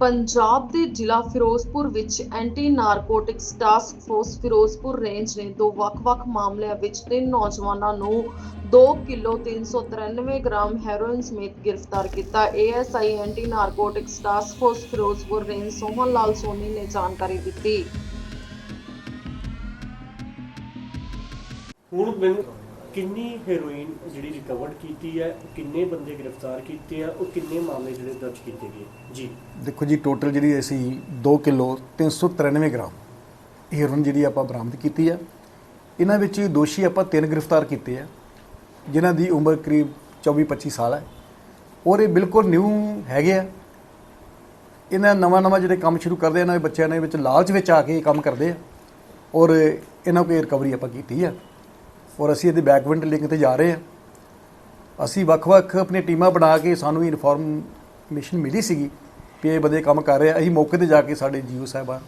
ਪੰਜਾਬ ਦੇ ਜ਼ਿਲ੍ਹਾ ਫਿਰੋਜ਼ਪੁਰ ਵਿੱਚ anti narcotics task force Ferozepur range ਨੇ ਦੋ ਵੱਖ-ਵੱਖ ਮਾਮਲਿਆਂ ਵਿੱਚ ਤਿੰਨ ਨੌਜਵਾਨਾਂ ਨੂੰ 2 ਕਿਲੋ 393 ਗ੍ਰਾਮ ਹੈਰੋਇਨ ਸਮੇਤ ਗ੍ਰਿਫਤਾਰ ਕੀਤਾ। ASI anti narcotics task force Ferozepur range Sohan Lal Soni ਨੇ ਜਾਣਕਾਰੀ ਦਿੱਤੀ। ਹੁਣ ਮੈਨੂੰ ਕਿੰਨੀ ਹੈਰੋਇਨ ਜਿਹੜੀ ਰਿਕਵਰਡ ਕੀਤੀ ਹੈ ਕਿੰਨੇ ਬੰਦੇ ਗ੍ਰਿਫਤਾਰ ਕੀਤੇ ਆ, ਉਹ ਕਿੰਨੇ ਮਾਮਲੇ ਜਿਹੜੇ ਦਰਜ ਕੀਤੇ ਗਏ? ਜੀ। ਦੇਖੋ ਜੀ ਟੋਟਲ ਜਿਹੜੀ ਅਸੀਂ 2 ਕਿਲੋ 393 ਗ੍ਰਾਮ ਹੀਰੋਇਨ ਜਿਹੜੀ ਆਪਾਂ ਬਰਾਮਦ ਕੀਤੀ ਆ। ਇਹਨਾਂ ਵਿੱਚ ਦੋਸ਼ੀ ਆਪਾਂ ਤਿੰਨ ਗ੍ਰਿਫਤਾਰ ਕੀਤੇ ਆ, ਜਿਨ੍ਹਾਂ ਦੀ ਉਮਰ ਕਰੀਬ 24-25 ਸਾਲ ਹੈ। ਔਰ ਇਹ ਬਿਲਕੁਲ ਨਿਊ ਹੈਗੇ ਆ। ਇਹਨਾਂ ਨਵਾਂ ਨਵਾਂ ਜਿਹੜੇ ਕੰਮ ਸ਼ੁਰੂ ਕਰਦੇ ਆ, ਇਹਨਾਂ ਦੇ ਬੱਚਿਆਂ ਨੇ ਵਿੱਚ ਲਾਲਚ ਵਿੱਚ ਆ ਕੇ ਕੰਮ ਕਰਦੇ ਆ। ਔਰ ਇਹਨਾਂ ਕੋਲ ਰਿਕਵਰੀ ਆਪਾਂ ਕੀਤੀ ਆ। ਔਰ ਅਸੀਂ ਇਹਦੇ ਬੈਕਵਿੰਡ ਲਿੰਕ ਤੇ ਜਾ ਰਹੇ ਆ ਅਸੀਂ ਵੱਖ-ਵੱਖ ਆਪਣੀਆਂ ਟੀਮਾਂ ਬਣਾ ਕੇ ਸਾਨੂੰ ਇਨਫੋਰਮੇਸ਼ਨ ਮਿਲੀ ਸੀਗੀ ਕਿ ਇਹ ਬੰਦੇ ਕੰਮ ਕਰ ਰਹੇ। ਆ ਅਸੀਂ ਮੌਕੇ ਤੇ ਜਾ ਕੇ ਸਾਡੇ ਜੀਓ ਸਾਹਿਬਾਨ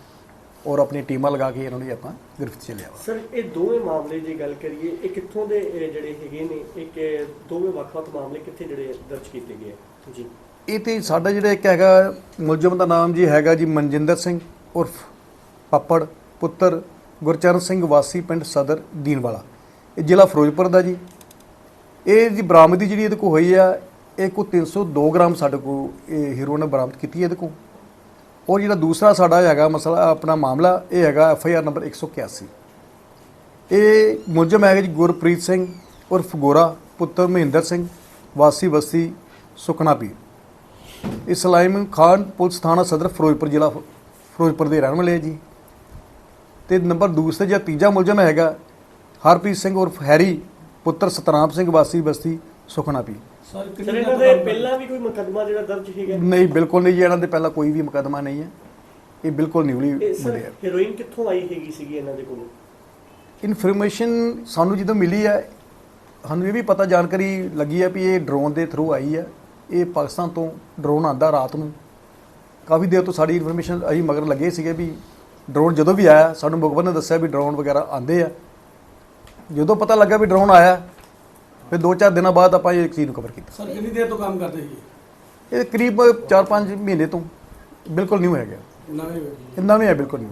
ਔਰ ਆਪਣੀ ਟੀਮਾਂ ਲਗਾ ਕੇ ਇਹਨਾਂ ਨੂੰ ਆਪਾਂ ਗ੍ਰਿਫਤ ਚ ਲਿਆ। ਸਰ ਇਹ ਦੋਵੇਂ ਮਾਮਲੇ ਜੇ ਗੱਲ ਕਰੀਏ ਇਹ ਕਿੱਥੋਂ ਦੇ ਜਿਹੜੇ ਹੈਗੇ ਨੇ ਇੱਕ ਦੋਵੇਂ ਵੱਖ-ਵੱਖ ਮਾਮਲੇ ਕਿੱਥੇ ਜਿਹੜੇ ਦਰਜ ਕੀਤੇ ਗਏ? ਜੀ। ਇਹ ਤੇ ਸਾਡਾ ਜਿਹੜਾ ਇੱਕ ਹੈਗਾ ਮੁਲਜ਼ਮ ਦਾ ਨਾਮ ਜੀ ਹੈਗਾ ਜੀ ਮਨਜਿੰਦਰ ਸਿੰਘ ਉਰਫ ਪੱਪੜ ਪੁੱਤਰ ਗੁਰਚਰਨ ਸਿੰਘ ਵਾਸੀ ਪਿੰਡ ਸਦਰ ਦੀਨਵਾਲਾ। ਇਹ ਜ਼ਿਲ੍ਹਾ ਫਿਰੋਜ਼ਪੁਰ ਦਾ ਜੀ। ਇਹ ਜੀ ਬਰਾਮਦੀ ਜਿਹੜੀ ਇਹਦੇ ਕੋਲ ਹੋਈ ਆ, ਇਹ ਕੋ 302 ਗ੍ਰਾਮ ਸਾਡੇ ਕੋ ਇਹ ਹੀਰੋਇਨ ਬਰਾਮਦ ਕੀਤੀ ਇਹਦੇ ਕੋ ਔਰ ਜਿਹੜਾ ਦੂਸਰਾ ਸਾਡਾ ਹੈਗਾ ਮਸਲਾ, ਆਪਣਾ ਮਾਮਲਾ, ਇਹ ਹੈਗਾ ਐਫ ਆਈ ਆਰ ਨੰਬਰ 181 ਇਹ ਮੁਲਜ਼ਮ ਹੈਗਾ ਜੀ ਗੁਰਪ੍ਰੀਤ ਸਿੰਘ ਉਰਫ ਗੋਰਾ, ਪੁੱਤਰ ਮਹਿੰਦਰ ਸਿੰਘ, ਵਾਸੀ ਬਸਤੀ ਸੁਖਣਾ ਪੀਰ ਇਸਲਾਮ ਖਾਨ ਪੁਲਿਸ ਥਾਣਾ ਸਦਰ ਫਿਰੋਜ਼ਪੁਰ ਜ਼ਿਲ੍ਹਾ, ਫਿਰੋਜ਼ਪੁਰ ਦੇ ਰਹਿਣ ਵਾਲੇ ਹੈ ਜੀ। ਤੇ ਨੰਬਰ ਦੂਸਰਾ ਜਾਂ ਤੀਜਾ ਮੁਲਜ਼ਮ ਹੈਗਾ ਹਰਪ੍ਰੀਤ ਸਿੰਘ ਉਰਫ ਹੈਰੀ ਪੁੱਤਰ ਸਤਨਾਮ ਸਿੰਘ ਵਾਸੀ ਬਸਤੀ ਸੁਖਣਾ ਪੀਰ ਸਰ ਇਹਨਾਂ ਦੇ ਪਹਿਲਾਂ ਵੀ ਕੋਈ ਮੁਕੱਦਮਾ ਜਿਹੜਾ ਦਰਜ ਹੈਗਾ ਨਹੀਂ ਬਿਲਕੁਲ ਨਹੀਂ ਜੀ ਇਹਨਾਂ ਦੇ ਪਹਿਲਾਂ ਕੋਈ ਵੀ ਮੁਕੱਦਮਾ ਨਹੀਂ ਹੈ। ਇਹ ਬਿਲਕੁਲ ਨਿਊਲੀ ਇਹ ਸਰ ਬੰਦੇ ਆ। ਹੈਰੋਇਨ ਕਿੱਥੋਂ ਆਈ ਹੈਗੀ ਸੀਗੀ ਇਹਨਾਂ ਦੇ ਕੋਲੋਂ? ਇਨਫੋਰਮੇਸ਼ਨ ਸਾਨੂੰ ਜਦੋਂ ਮਿਲੀ ਹੈ ਸਾਨੂੰ ਇਹ ਵੀ ਪਤਾ ਜਾਣਕਾਰੀ ਲੱਗੀ ਹੈ ਵੀ ਇਹ ਡਰੋਨ ਦੇ ਥਰੂ ਆਈ ਹੈ। ਇਹ ਪਾਕਿਸਤਾਨ ਤੋਂ ਡਰੋਨ ਆਂਦਾ ਰਾਤ ਨੂੰ। ਕਾਫੀ ਦੇਰ ਤੋਂ ਸਾਡੀ ਇਨਫੋਰਮੇਸ਼ਨ ਅਸੀਂ ਮਗਰ ਲੱਗੇ ਸੀਗੇ ਵੀ ਡਰੋਨ ਜਦੋਂ ਵੀ ਆਇਆ ਸਾਨੂੰ ਮੁਖਬਰ ਨੇ ਦੱਸਿਆ ਵੀ ਡਰੋਨ ਵਗੈਰਾ ਆਂਦੇ ਆ। ਜਦੋਂ ਪਤਾ ਲੱਗਾ ਵੀ ਡਰੋਨ ਆਇਆ ਫਿਰ 2-4 ਦਿਨਾਂ ਬਾਅਦ ਆਪਾਂ ਇਹ ਚੀਜ਼ ਨੂੰ ਕਵਰ ਕੀਤਾ। ਸਰ ਕਿੰਨੀ ਦੇਰ ਤੋਂ ਕੰਮ ਕਰਦੇ ਸੀ ਇਹ? ਕਰੀਬ 4-5 ਮਹੀਨੇ ਤੋਂ ਬਿਲਕੁਲ ਨਿਊ ਹੈਗਾ। ਨਵੇਂ ਨਹੀਂ ਹੈ ਬਿਲਕੁਲ ਨਿਊ